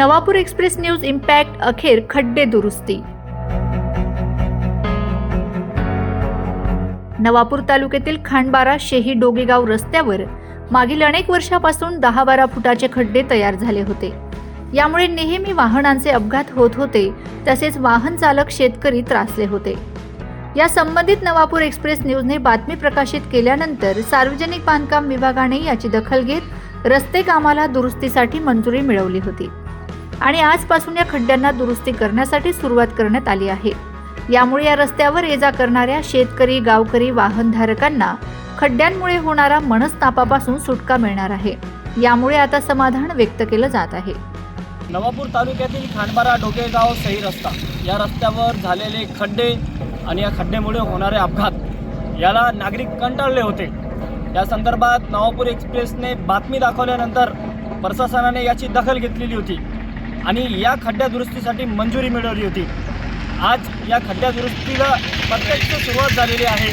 Navapur express news impact अखेर खड्डे दुरुस्ती. नवापूर तालुक्यातील खांडबारा शेही डोगेगाव रस्त्यावर मागील अनेक वर्षापासून दहा बारा फुटाचे खड्डे तयार झाले होते. यामुळे नेहमी वाहनांचे अपघात होत होते तसेच वाहन चालक शेतकरी त्रासले होते. या संबंधित नवापूर एक्सप्रेस न्यूजने बातमी प्रकाशित केल्यानंतर सार्वजनिक बांधकाम विभागाने याची दखल घेत रस्ते कामाला दुरुस्तीसाठी मंजुरी मिळवली होती. आणि आजपासून या खड्ड्यांना दुरुस्ती करण्यासाठी सुरुवात करण्यात आली आहे. यामुळे या रस्त्यावर ये जा करणाऱ्या शेतकरी गावकरी वाहनधारकांना खड्ड्यांमुळे होणारा मनस्तापापासून सुटका मिळणार आहे. यामुळे आता समाधान व्यक्त केलं जात आहे. नवापूर तालुक्यातील खांडबारा डोकेगाव सही रस्ता या रस्त्यावर झालेले खड्डे आणि या खड्डेमुळे होणारे अपघात याला नागरिक कंटाळले होते. या संदर्भात नवापूर एक्सप्रेसने बातमी दाखवल्यानंतर प्रशासनाने याची दखल घेतलेली होती. आणि या खड्ड्या दुरुस्तीसाठी मंजुरी मिळवली होती. आज या खड्ड्या दुरुस्तीला प्रत्यक्ष सुरुवात झालेली आहे.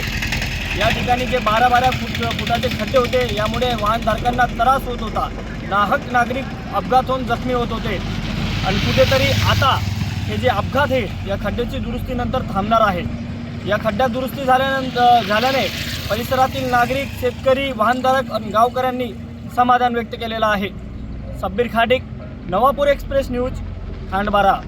या ठिकाणी जे बारा बारा फुट फुटाचे खड्डे होते यामुळे वाहनधारकांना त्रास होत होता. नाहक नागरिक अपघात होऊन जखमी होत होते. आणि कुठेतरी आता हे जे अपघात आहे या खड्ड्याची दुरुस्तीनंतर थांबणार आहे. या खड्ड्या दुरुस्ती झाल्यानंतर झाल्याने परिसरातील नागरिक शेतकरी वाहनधारक आणि गावकऱ्यांनी समाधान व्यक्त केलेलं आहे. Sabbir Khadik Navapur express news Khandbara